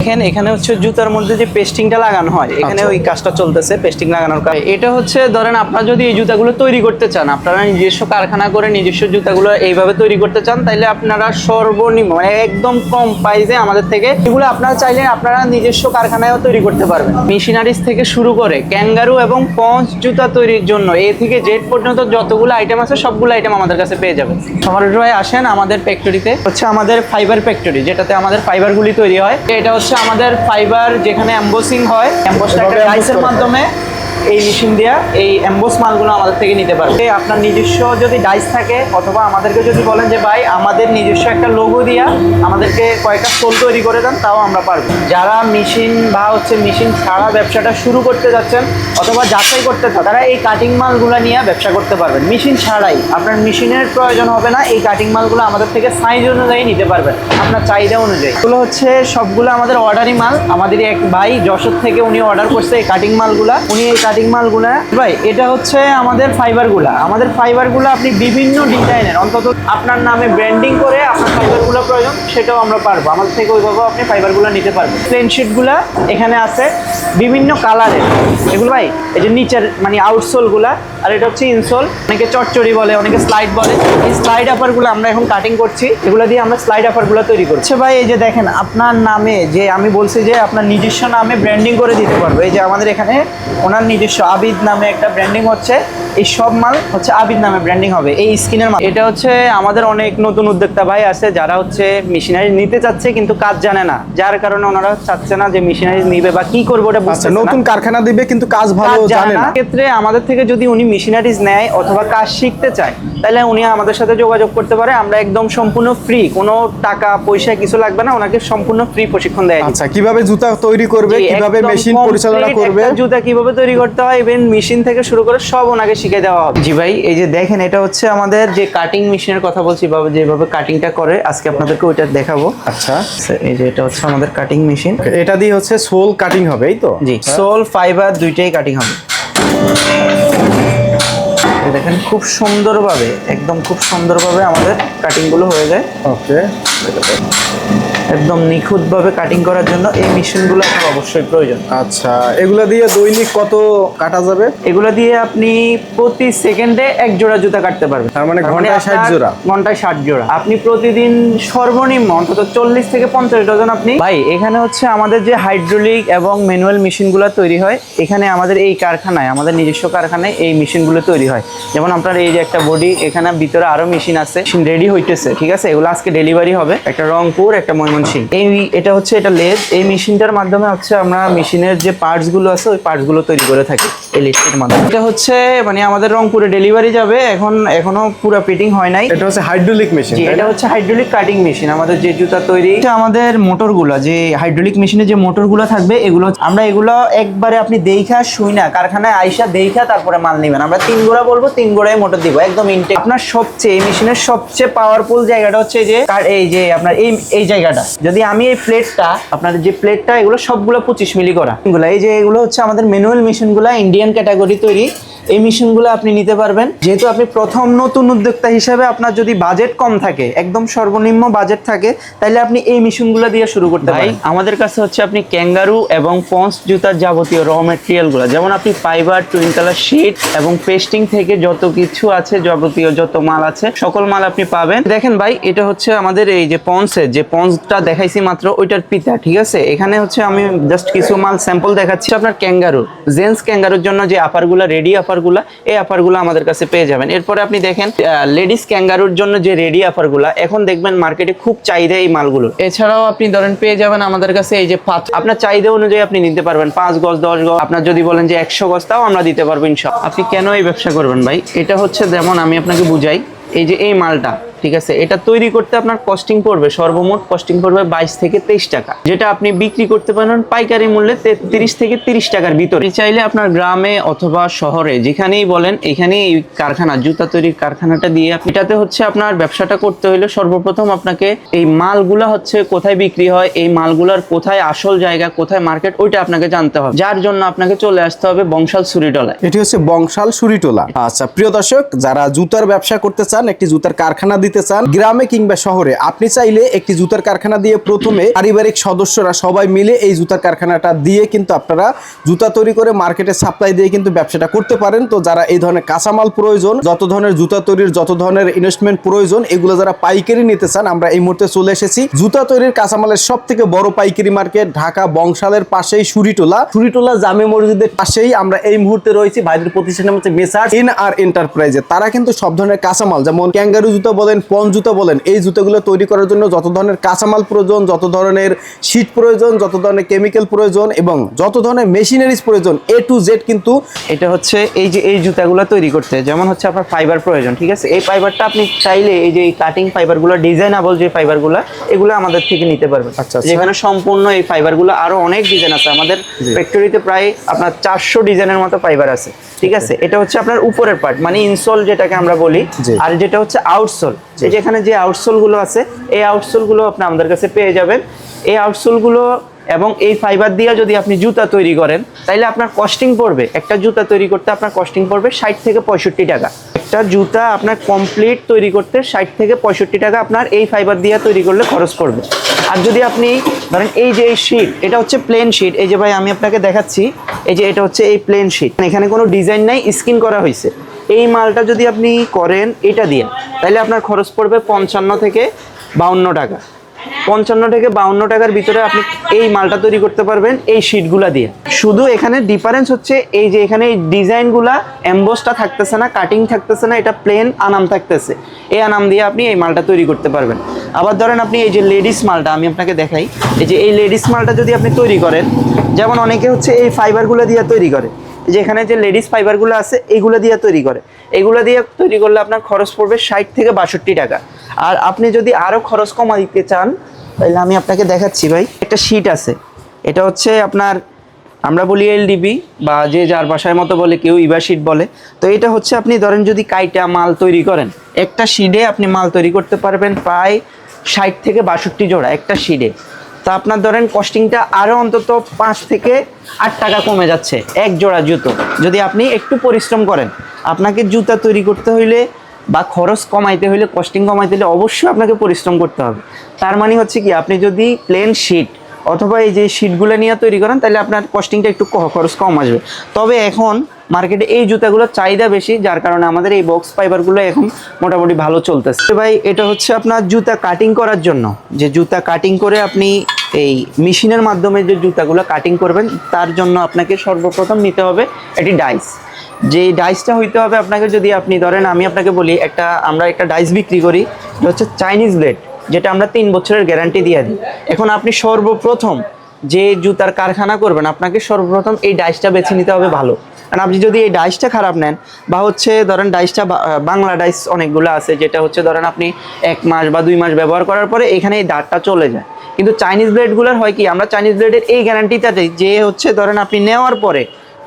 এখানে এখানে হচ্ছে জুতার মধ্যে যে পেস্টিংটা লাগানো হয় এখানে আচ্ছা। ওই কাজটা চলতেছে পেস্টিং লাগানোর কাজ। এটা হচ্ছে ধরেন আপনারা যদি এই জুতাগুলো তৈরি করতে চান আপনারা নিজস্ব কারখানা করে নিজস্ব জুতাগুলো এইভাবে তৈরি করতে চান তাহলে আপনারা সর্বনিম্ন মানে একদম কম প্রাইসে আমাদের থেকে এগুলো আপনারা চাইলে আপনারা নিজস্ব কারখানায়ও তৈরি করতে পারবেন। মেশিনারিজ থেকে শুরু করে ক্যাঙ্গারু এবং পঞ্চ জুতা তৈরির জন্য এ থেকে জেড পর্যন্ত যতগুলো আইটেম আছে সবগুলো আইটেম আমাদের কাছে পেয়ে যাবেন। সবার ভাই আসেন আমাদের ফ্যাক্টরিতে হচ্ছে আমাদের ফাইবার ফ্যাক্টরি যেটাতে আমাদের ফাইবারগুলি তৈরি হয়। এটা হচ্ছে আমাদের ফাইবার যেখানে অ্যাম্বোসিং হয়। অ্যাম্বোসটা একটা রাইসের মাধ্যমে। এই মেশিন দিয়া এই অ্যাম্বোস মালগুলো আমাদের থেকে নিতে পারবে। আপনার নিজস্ব যদি ডাইস থাকে, অথবা আমাদেরকে যদি বলেন যে, ভাই, আমাদের নিজস্ব একটা লোগো দিয়া আমাদেরকে কয়েকটা সোল তৈরি করে দেন, তাও আমরা পারব। যারা মেশিন বা হচ্ছে মেশিন ছাড়া ব্যবসাটা শুরু করতে যাচ্ছেন, অথবা যাচাই করতে চান তারা এই কাটিং মালগুলো নিয়ে ব্যবসা করতে পারবেন। মেশিন ছাড়াই। আপনার মেশিনের প্রয়োজন হবে না, এই কাটিং মালগুলো আমাদের থেকে সাইজ অনুযায়ী নিতে পারবেন, আপনার চাহিদা অনুযায়ী। এগুলো হচ্ছে সবগুলো আমাদের অর্ডারি মাল। আমাদের এক ভাই যশোর থেকে উনি অর্ডার করছে এই কাটিং মালগুলা। উনি এই কাটিং মালগুলা? ভাই, এটা হচ্ছে আমাদের ফাইবারগুলা আমাদের ফাইবারগুলো আপনি বিভিন্ন ডিজাইনের অন্তত আপনার নামে ব্র্যান্ডিং করে আপনার ফাইবারগুলো প্রয়োজন, সেটাও আমরা পারব। আমাদের থেকে ওইভাবেও আপনি ফাইবারগুলো নিতে পারবেন। প্লেন এখানে আছে বিভিন্ন কালারের এগুলো ভাই, এই যে নিচের মানে আউটসোলগুলা আর এটা হচ্ছে ইনসোল। অনেকে চটচড়ি বলে অনেকে স্লাইড বলে। এই স্লাইড আপারগুলো আমরা এখন কাটিং করছি। এগুলো দিয়ে আমরা স্লাইড আপারগুলো তৈরি করছি। আচ্ছা ভাই এই যে দেখেন আপনার নামে যে আমি বলছি যে আপনার নিজস্ব নামে ব্র্যান্ডিং করে দিতে পারব। এই যে আমাদের এখানে ওনার নিজস্ব আবিদ নামে একটা ব্র্যান্ডিং হচ্ছে। এই সব মাল হচ্ছে আবিদ নামে ব্র্যান্ডিং হবে এই স্কিনের মাল এটা হচ্ছে আমাদের অনেক নতুন উদ্যোক্তা ভাই আছে যারা হচ্ছে মেশিনারি নিতে চাচ্ছে কিন্তু কাজ জানে না। যার কারণে ওনারা চাচ্ছে না যে মেশিনারি নিবে বা কি করবে ওটা আচ্ছা নতুন কারখানা দিবে কিন্তু কাজ ভালো জানে না। ক্ষেত্রে আমাদের থেকে যদি উনি মেশিনারিজ নেয় অথবা কাজ শিখতে চায় তাহলে উনি আমাদের সাথে যোগাযোগ করতে পারে। আমরা একদম সম্পূর্ণ ফ্রি কোনো টাকা পয়সা কিছু লাগবে না ওনাকে সম্পূর্ণ ফ্রি প্রশিক্ষণ দেয়। আচ্ছা কীভাবে জুতা তৈরি করবে কীভাবে মেশিন পরিচালনা করবে? জুতা কীভাবে তৈরি করতে হয় ইভেন মেশিন থেকে শুরু করে সব ওনাকে শিখে দেওয়া হবে। জি ভাই এই যে দেখেন এটা হচ্ছে আমাদের যে কাটিং মেশিনের কথা বলছি বাবা যেভাবে কাটিংটা করে আজকে আপনাদেরকে ওইটা দেখাবো। আচ্ছা। এই যে এটা হচ্ছে আমাদের কাটিং মেশিন এটা দিয়ে হচ্ছে সোল কাটিং হবে এই তো? জি সোল ফাইবার দুইটাই কাটিং হবে। দেখেন খুব সুন্দরভাবে একদম খুব সুন্দরভাবে আমাদের কাটিংগুলো হয়ে যায়। ওকে একদম নিখুঁতভাবে কাটিং করার জন্য এই মেশিনগুলো আপনার অবশ্যই প্রয়োজন। আচ্ছা এগুলা দিয়ে দৈনিক কত কাটা যাবে? এগুলো দিয়ে আপনি প্রতি সেকেন্ডে এক জোড়া জুতা কাটতে পারবেন। তার মানে ঘন্টায় আপনার 60 জোড়া? ঘন্টায় ষাট জোড়া। আপনি প্রতিদিন সর্বনিম্ন অন্তত চল্লিশ থেকে পঞ্চাশ ডজন আপনি ভাই এখানে হচ্ছে আমাদের যে হাইড্রোলিক এবং ম্যানুয়াল মেশিনগুলো তৈরি হয় এখানে আমাদের এই কারখানায় আমাদের নিজস্ব কারখানায় এই মেশিনগুলো তৈরি হয়। যেমন আপনার এই যে একটা বডি এখানে ভিতরে আরও মেশিন আছে মেশিন রেডি হইতেছে ঠিক আছে? এগুলো আজকে ডেলিভারি হবে। একটা রংপুর একটা ময়মনসিং এই এটা হচ্ছে এটা লেদ এই মেশিনটার মাধ্যমে হচ্ছে আমরা মেশিনের যে পার্টসগুলো আছে ওই পার্টসগুলো তৈরি করে থাকি এই লেদটির মাধ্যমে। এটা হচ্ছে মানে আমাদের রংপুরে ডেলিভারি যাবে এখন এখনও পুরো ফিটিং হয় নাই। এটা হচ্ছে হাইড্রোলিক মেশিন এটা হচ্ছে হাইড্রোলিক কাটিং মেশিন আমাদের যে জুতা তৈরি। এটা আমাদের মোটরগুলো যে হাইড্রোলিক মেশিনে যে মোটরগুলো থাকবে এগুলো আমরা এগুলো একবারে আপনি দেইখা শুই না কারখানায় আইসা দেইখা তারপরে মাল নেবেন। আমরা তিন গোড়া বলব তিন গোড়ায় মোটর দিব একদম ইনটেক আপনার সবচেয়ে এই মেশিনের সবচেয়ে পাওয়ারফুল জায়গাটা হচ্ছে যে এই যে আপনার এই এই জায়গাটা। যদি আমি এই প্লেটটা আপনাদের যে প্লেটটা এগুলো সবগুলো পঁচিশ মিলি করা। এই যে এগুলো হচ্ছে আমাদের ম্যানুয়াল মেশিনগুলো ইন্ডিয়ান ক্যাটাগরি তৈরি। এই মেশিনগুলো আপনি নিতে পারবেন। যেহেতু আপনি প্রথম নতুন উদ্যোক্তা হিসাবে আপনার যদি বাজেট কম থাকে একদম সর্বনিম্ন বাজেট থাকে তাহলে আপনি এই মেশিনগুলো দিয়ে শুরু করতে পারেন। আমাদের কাছে হচ্ছে আপনি ক্যাঙ্গারু এবং পন্স জুতার যাবতীয় র মেটেরিয়ালগুলো যেমন আপনি ফাইবার টুইন কালার শিট এবং পেস্টিং থেকে যত কিছু আছে যাবতীয় যত মাল আছে সকল মাল আপনি পাবেন। দেখেন ভাই এটা হচ্ছে আমাদের এই যে পন্সের যে পন্সটা দেখাইছি মাত্র ওইটার পিতা ঠিক আছে? এখানে হচ্ছে আমি জাস্ট কিছু মাল স্যাম্পল দেখাচ্ছি। আপনার ক্যাঙ্গারু জেন্টস ক্যাঙ্গারুর জন্য যে আপারগুলো রেডি আপারগুলো এই অফারগুলো আমাদের কাছে পেয়ে যাবেন। এরপরে আপনি দেখেন লেডিস ক্যাঙ্গারুর জন্য যে রেডি অফারগুলো এখন দেখবেন মার্কেটে খুব চাহিদা এই মালগুলো। এছাড়াও আপনি ধরেন পেয়ে যাবেন আমাদের কাছে এই যে পাঁচ আপনার চাহিদা অনুযায়ী আপনি নিতে পারবেন, পাঁচ গজ, দশ গজ, আপনার যদি বলেন যে একশো গজ, তাও আমরা দিতে পারব ইনশাল আপনি কেন এই ব্যবসা করবেন ভাই? এটা হচ্ছে যেমন আমি আপনাকে বুঝাই, এই যে এই মালটা ঠিক আছে? এটা তৈরি করতে আপনার কস্টিং পড়বে সর্বমোট কস্টিং পড়বে বাইশ থেকে তেইশ টাকা। যেটা আপনি বিক্রি করতে পারেন পাইকারি মূল্যে তেত্রিশ থেকে তিরিশ টাকার ভিতরে। চাইলে আপনার গ্রামে অথবা শহরে যেখানেই বলেন, এখানেই এই কারখানা, জুতা তৈরির কারখানাটা দিয়ে এটাতে হচ্ছে আপনার ব্যবসাটা করতে হলে সর্বপ্রথম আপনাকে এই মালগুলা হচ্ছে কোথায় বিক্রি হয়, এই মালগুলার কোথায় আসল জায়গা, কোথায় মার্কেট ওইটা আপনাকে জানতে হবে। যার জন্য আপনাকে চলে আসতে হবে বংশাল সুরিডলায় এটি হচ্ছে বংশাল সুরিটোলা। আচ্ছা প্রিয় দর্শক, যারা জুতার ব্যবসা করতে চান, একটি জুতার কারখানা নিতে চান গ্রামে কিংবা শহরে, আপনি চাইলে একটি জুতার কারখানা দিয়ে প্রথমে পারিবারিক সদস্যরা সবাই মিলে এই জুতার কারখানাটা দিয়ে কিন্তু আপনারা জুতা তৈরি করে মার্কেটে সাপ্লাই দিয়ে কিন্তু ব্যবসাটা করতে পারেন। তো যারা এই ধরনের কাঁচামাল প্রয়োজন, যত ধরনের জুতা তৈরির, যত ধরনের ইনভেস্টমেন্ট প্রয়োজন, এগুলো যারা পাইকারি নিতে চান, আমরা এই মুহূর্তে চলে এসেছি। জুতা তৈরির কাঁচামালের সব থেকে বড় পাইকারি মার্কেট ঢাকা বংশালের পাশেই সুরিটোলা। সুরিটোলা জামে মসজিদের পাশেই আমরা এই মুহূর্তে রয়েছি। ভাইদের প্রতিষ্ঠানের হচ্ছে মেসার ইন আর এন্টারপ্রাইজে। তারা কিন্তু সব ধরনের কাঁচামাল, যেমন ক্যাঙ্গারু জুতা বলেন পন জুতা বলেন এই জুতাগুলো তৈরি করার জন্য যত ধরনের কাঁচামাল প্রয়োজন যত ধরনের শীট প্রয়োজন যত ধরনের কেমিক্যাল প্রয়োজন এবং যত ধরনের মেশিনারিজ প্রয়োজন এ টু জেড কিন্তু এটা হচ্ছে এই যে এই জুতাগুলো তৈরি করতে। যেমন হচ্ছে আপনার ফাইবার প্রয়োজন ঠিক আছে? এই ফাইবারটা আপনি চাইলে এই যে কাটিং ফাইবারগুলো ডিজাইনাবল যে ফাইবারগুলো এগুলো আমাদের থেকে নিতে পারবেন। আচ্ছা, আচ্ছা। যেখানে সম্পূর্ণ এই ফাইবারগুলো আরও অনেক ডিজাইন আছে। আমাদের ফ্যাক্টরিতে প্রায় আপনার চারশো ডিজাইনের মতো ফাইবার আছে ঠিক আছে? এটা হচ্ছে আপনার উপরের পার্ট মানে ইনসোল যেটাকে আমরা বলি আর যেটা হচ্ছে আউটসোল যেখানে যে আউটসোলগুলো আছে, এই আউটসোলগুলো আপনি আমাদের কাছে পেয়ে যাবেন। এই আউটসোলগুলো এবং এই ফাইবার দিয়ে যদি আপনি জুতা তৈরি করেন তাহলে আপনার কস্টিং পড়বে। একটা জুতা তৈরি করতে আপনার কস্টিং পড়বে ষাট থেকে পঁয়ষট্টি টাকা। একটা জুতা আপনার কমপ্লিট তৈরি করতে ষাট থেকে পঁয়ষট্টি টাকা আপনার এই ফাইবার দিয়ে তৈরি করলে খরচ পড়বে। আর যদি আপনি ধরেন এই যে এই শিট এটা হচ্ছে প্লেন শিট এই যে ভাই, আমি আপনাকে দেখাচ্ছি, এই যে এটা হচ্ছে এই প্লেন শিট এখানে কোনো ডিজাইন নাই স্কিন করা হয়েছে এই মালটা যদি আপনি করেন, এটা দিয়ে, তাহলে আপনার খরচ পড়বে পঞ্চান্ন থেকে বাউন্ন টাকা। পঞ্চান্ন থেকে বাউন্ন টাকার ভিতরে আপনি এই মালটা তৈরি করতে পারবেন, এই শিটগুলা দিয়ে। শুধু এখানে ডিফারেন্স হচ্ছে এই যে এখানে এই ডিজাইনগুলা এমবোসটা থাকতেছে না কাটিং থাকতেছে না, এটা প্লেন আনাম থাকতেছে। এই আনাম দিয়ে আপনি এই মালটা তৈরি করতে পারবেন। আবার ধরেন আপনি এই যে লেডিস মালটা, আমি আপনাকে দেখাই, এই যে এই লেডিস মালটা যদি আপনি তৈরি করেন, যেমন অনেকে হচ্ছে এই ফাইবারগুলো দিয়ে তৈরি করে যেখানে যে লেডিস ফাইবারগুলো আছে, এগুলো দিয়ে তৈরি করে। এগুলো দিয়ে তৈরি করলে আপনার খরচ পড়বে ষাট থেকে বাষট্টি টাকা। আর আপনি যদি আরও খরচ কমা দিতে চান, তাহলে আমি আপনাকে দেখাচ্ছি ভাই। একটা শিট আছে। এটা হচ্ছে আপনার, আমরা বলি এলডিবি বা যে যার বাসায় মতো বলে, কেউ ইবা শিট বলে। তো এটা হচ্ছে আপনি ধরেন যদি কাইটা মাল তৈরি করেন, একটা শিডে আপনি মাল তৈরি করতে পারবেন প্রায় ষাট থেকে বাষট্টি জোড়া একটা শিডে তা আপনার ধরেন কস্টিংটা আরও অন্তত পাঁচ থেকে আট টাকা কমে যাচ্ছে, এক জোড়া জুতো। যদি আপনি একটু পরিশ্রম করেন, আপনাকে জুতা তৈরি করতে হইলে বা খরচ কমাইতে হইলে কস্টিং কমাইতে হলে অবশ্যই আপনাকে পরিশ্রম করতে হবে। তার মানে হচ্ছে কি, আপনি যদি প্লেন শিট অথবা এই যে শিটগুলো নিয়ে তৈরি করেন, তাহলে আপনার কস্টিংটা একটু খরচ কম আসবে। তবে এখন মার্কেটে এই জুতাগুলোর চাহিদা বেশি, যার কারণে আমাদের এই বক্স ফাইবারগুলো এখন মোটামুটি ভালো চলতেছে। ভাই, এটা হচ্ছে আপনার জুতা কাটিং করার জন্য। যে জুতা কাটিং করে আপনি এই মেশিনের মাধ্যমে যে জুতাগুলো কাটিং করবেন, তার জন্য আপনাকে সর্বপ্রথম নিতে হবে একটি ডাইস যে ডাইসটা হইতে হবে আপনাকে যদি আপনি ধরেন, আমি আপনাকে বলি, একটা আমরা একটা ডাইস বিক্রি করি, এটা হচ্ছে চাইনিজ ব্লেড যেটা আমরা তিন বছরের গ্যারান্টি দিয়ে দিই। এখন আপনি সর্বপ্রথম যে জুতার কারখানা করবেন, আপনাকে সর্বপ্রথম এই ডাইসটা বেছে নিতে হবে ভালো। কারণ আপনি যদি এই ডাইসটা খারাপ নেন, বা হচ্ছে ধরেন ডাইসটা বাংলা ডাইস অনেকগুলো আছে, যেটা হচ্ছে ধরেন আপনি এক মাস বা দুই মাস ব্যবহার করার পরে এখানে এই দাঁতটা চলে যায়। কিন্তু চাইনিজ ব্লেডগুলোর হয় কি, আমরা চাইনিজ ব্লেডের এই গ্যারান্টিটা দিই যে হচ্ছে ধরেন আপনি নেওয়ার পরে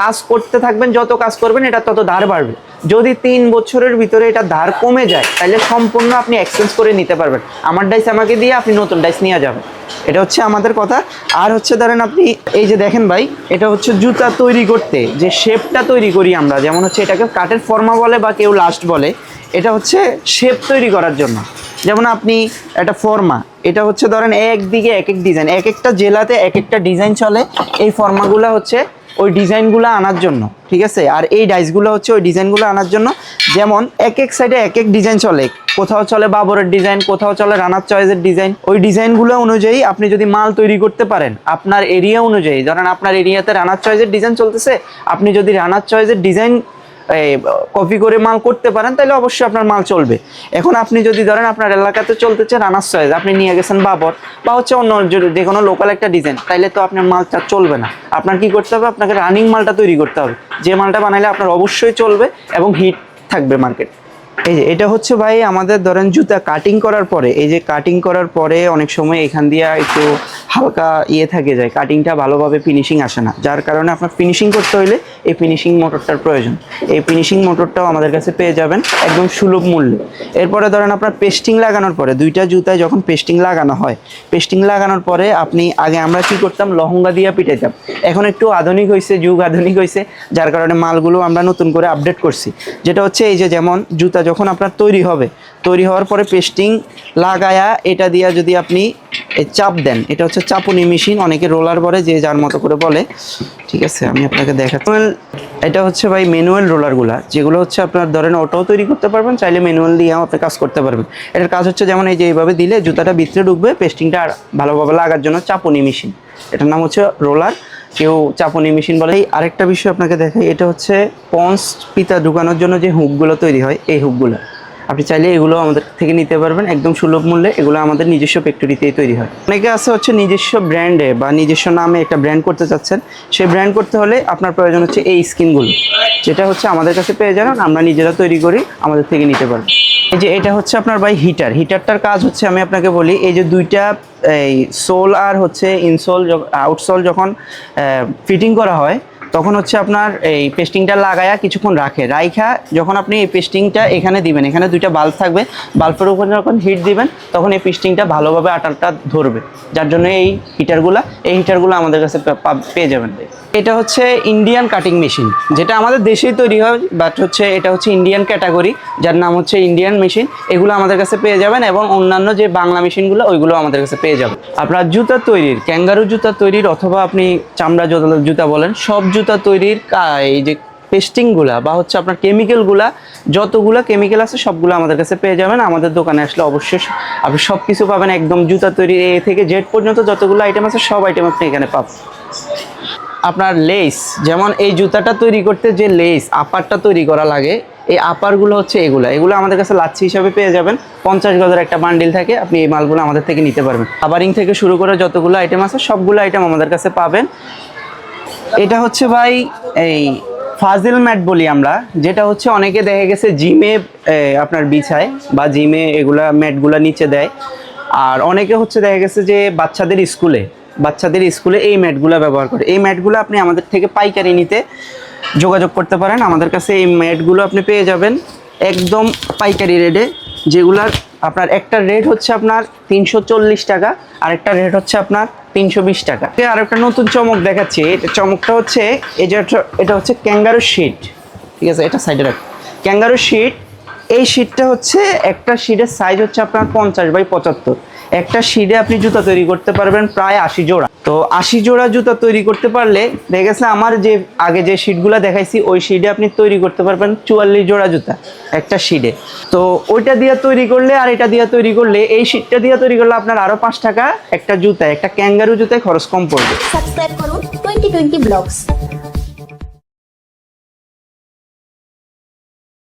কাজ করতে থাকবেন, যত কাজ করবেন, এটা তত ধার বাড়বে। যদি তিন বছরের ভিতরে এটা ধার কমে যায়, তাহলে সম্পূর্ণ আপনি এক্সচেঞ্জ করে নিতে পারবেন। আমার ডাইস আমাকে দিয়ে আপনি নতুন ডাইস নিয়ে যাবেন। এটা হচ্ছে আমাদের কথা। আর হচ্ছে ধরেন আপনি, এই যে দেখেন ভাই, এটা হচ্ছে জুতা তৈরি করতে, যে শেপটা তৈরি করি আমরা, যেমন হচ্ছে এটাকে কাঠের ফর্মা বলে বা কেউ লাস্ট বলে, এটা হচ্ছে শেপ তৈরি করার জন্য। যেমন আপনি একটা ফর্মা এটা হচ্ছে ধরেন একদিকে এক এক ডিজাইন এক একটা জেলাতে এক একটা ডিজাইন চলে, এই ফর্মাগুলো হচ্ছে ওই ডিজাইনগুলো আনার জন্য, ঠিক আছে? আর এই ডাইসগুলো হচ্ছে ওই ডিজাইনগুলো আনার জন্য। যেমন এক এক সাইডে এক এক ডিজাইন চলে। কোথাও চলে বাবরের ডিজাইন, কোথাও চলে রানার চয়েসের ডিজাইন। ওই ডিজাইনগুলো অনুযায়ী আপনি যদি মাল তৈরি করতে পারেন, আপনার এরিয়া অনুযায়ী, ধরেন আপনার এরিয়াতে রানার চয়েসের ডিজাইন চলতেছে, আপনি যদি রানার চয়েসের ডিজাইন কপি করে মাল করতে পারেন, তাহলে অবশ্যই আপনার মাল চলবে। এখন আপনি যদি ধরেন আপনার এলাকাতে চলতেছে রানার চয়েস, আপনি নিয়ে গেছেন বাবর, বা হচ্ছে অন্য যে কোনো লোকাল একটা ডিজাইন তাইলে তো আপনার মালটা চলবে না। আপনার কি করতে হবে? আপনাকে রানিং মালটা তৈরি করতে হবে। যে মালটা বানাইলে আপনার অবশ্যই চলবে এবং হিট থাকবে মার্কেট এই যে, এটা হচ্ছে ভাই আমাদের ধরেন জুতা কাটিং করার পরে, এই যে কাটিং করার পরে অনেক সময় এখান দিয়ে একটু হালকা ইয়ে থাকে যায় কাটিংটা ভালোভাবে ফিনিশিং আসে না। যার কারণে আপনার ফিনিশিং করতে হইলে এই ফিনিশিং মোটরটার প্রয়োজন। এই ফিনিশিং মোটরটাও আমাদের কাছে পেয়ে যাবেন একদম সুলভ মূল্যে। এরপরে ধরেন আপনার পেস্টিং লাগানোর পরে, দুইটা জুতায় যখন পেস্টিং লাগানো হয় পেস্টিং লাগানোর পরে আপনি আগে আমরা কি করতাম, লহঙ্গা দিয়ে পিটাইতাম। এখন একটু আধুনিক হয়েছে যুগ আধুনিক হয়েছে যার কারণে মালগুলো আমরা নতুন করে আপডেট করছি। যেটা হচ্ছে এই যে যেমন জুতা যখন আপনার তৈরি হবে, তৈরি হওয়ার পরে পেস্টিং লাগায়া এটা দিয়া যদি আপনি চাপ দেন, এটা হচ্ছে চাপুনি মেশিন অনেকে রোলার বলে, যে যার মতো করে বলে। ঠিক আছে, আমি আপনাকে দেখাচ্ছি। এটা হচ্ছে ভাই ম্যানুয়াল রোলারগুলা যেগুলো হচ্ছে আপনার ধরেন অটোও তৈরি করতে পারবেন, চাইলে ম্যানুয়াল দিয়েও আপনি কাজ করতে পারবেন। এটার কাজ হচ্ছে যেমন এই যে এইভাবে দিলে জুতাটা ভিতরে ঢুকবে পেস্টিংটা আর ভালোভাবে লাগার জন্য চাপুনি মেশিন এটার নাম হচ্ছে রোলার কেউ চাপনি মেশিন বলে। আরেকটা বিষয় আপনাকে দেখাই, এটা হচ্ছে পন্স পিতা ঢুকানোর জন্য যে হুকগুলো তৈরি হয়, এই হুকগুলো। আপনি চাইলে এগুলো আমাদের থেকে নিতে পারবেন, একদম সুলভ মূল্যে। এগুলো আমাদের নিজস্ব ফ্যাক্টরিতেই তৈরি হয়। অনেকে আছে হচ্ছে নিজস্ব ব্র্যান্ডে বা নিজস্ব নামে একটা ব্র্যান্ড করতে চাচ্ছেন। সেই ব্র্যান্ড করতে হলে আপনার প্রয়োজন হচ্ছে এই স্কিনগুলো যেটা হচ্ছে আমাদের কাছে পেয়ে যাবেন, আমরা নিজেরা তৈরি করি, আমাদের থেকে নিতে পারবেন। এই যে এটা হচ্ছে আপনার ভাই হিটার হিটারটার কাজ হচ্ছে আমি আপনাকে বলি, এই যে দুইটা, এই সোল আর হচ্ছে ইনসোল আউটসোল যখন ফিটিং করা হয় তখন হচ্ছে আপনার এই পেস্টিংটা লাগায়া কিছুক্ষণ রাখে। রাইখা যখন আপনি এই পেস্টিংটা এখানে দিবেন, এখানে দুইটা বাল্ব থাকবে, বাল্বের উপরে যখন হিট দিবেন, তখন এই পেস্টিংটা ভালোভাবে আটালটা ধরবে। যার জন্য এই হিটারগুলো এই হিটারগুলো আমাদের কাছে পেয়ে যাবেন। এটা হচ্ছে ইন্ডিয়ান কাটিং মেশিন যেটা আমাদের দেশেই তৈরি হয় বাট হচ্ছে এটা হচ্ছে ইন্ডিয়ান ক্যাটাগরি যার নাম হচ্ছে ইন্ডিয়ান মেশিন এগুলো আমাদের কাছে পেয়ে যাবেন এবং অন্যান্য যে বাংলা মেশিনগুলো ওইগুলো আমাদের কাছে পেয়ে যাবেন। আপনার জুতা তৈরির ক্যাঙ্গারু জুতা তৈরির অথবা আপনি চামড়া জুতা- জুতা বলেন, সব জুতা তৈরির এই যে পেস্টিংগুলা বা হচ্ছে আপনার কেমিক্যালগুলা যতগুলো কেমিক্যাল আছে, সবগুলো আমাদের কাছে পেয়ে যাবেন। আমাদের দোকানে আসলে অবশ্যই আপনি সব কিছু পাবেন, একদম জুতা তৈরি এ থেকে জেড পর্যন্ত যতগুলো আইটেম আছে, সব আইটেম আপনি এখানে পাবেন। আপনার লেস যেমন এই জুতাটা তৈরি করতে যে লেস আপারটা তৈরি করা লাগে, এই আপারগুলো হচ্ছে এগুলো। এগুলো আমাদের কাছে লাচ্ছি হিসাবে পেয়ে যাবেন। পঞ্চাশ গজের একটা বান্ডিল থাকে, আপনি এই মালগুলো আমাদের থেকে নিতে পারবেন। আবারিং থেকে শুরু করে যতগুলো আইটেম আছে, সবগুলো আইটেম আমাদের কাছে পাবেন। এটা হচ্ছে ভাই, এই ফাজিল ম্যাট বলি আমরা, যেটা হচ্ছে অনেকে দেখে গেছে জিমে আপনার বিছায় বা জিমে এগুলা ম্যাটগুলা নিচে দেয়। আর অনেকে হচ্ছে দেখা গেছে যে বাচ্চাদের স্কুলে বাচ্চাদের স্কুলে এই ম্যাটগুলো ব্যবহার করে। এই ম্যাটগুলো আপনি আমাদের থেকে পাইকারি নিতে যোগাযোগ করতে পারেন। আমাদের কাছে এই ম্যাটগুলো আপনি পেয়ে যাবেন একদম পাইকারি রেটে, যেগুলার আপনার একটা রেট হচ্ছে আপনার তিনশো চল্লিশ টাকা, আর একটা রেট হচ্ছে আপনার তিনশো বিশ টাকা। আর একটা নতুন চমক দেখাচ্ছি। চমকটা হচ্ছে, এই যে এটা হচ্ছে ক্যাঙ্গারু শিট। ঠিক আছে, এটা সাইডে রাখ। ক্যাঙ্গারো শিট, এই শিটটা হচ্ছে, একটা শিটের সাইজ হচ্ছে আপনার পঞ্চাশ বাই পঁচাত্তর। একটা শিটে আপনি জুতা তৈরি করতে পারবেন প্রায় আশি জোড়া। তো আশি জোড়া জুতা তৈরি করতে পারলে দেখা গেছে আমার যে, আগে যে শিটগুলো দেখাইছি, ওই শিটে আপনি তৈরি করতে পারবেন চুয়াল্লিশ জোড়া জুতা, একটা শিটে তো ওইটা দিয়ে তৈরি করলে আর এটা দিয়ে তৈরি করলে, এই শিটটা দিয়ে তৈরি করলে আপনার আরও পাঁচ টাকা একটা জুতা একটা ক্যাঙ্গারু জুতায় খরচ কম পড়বে। সাবস্ক্রাইব করুন টোয়েন্টি টোয়েন্টি ব্লগস।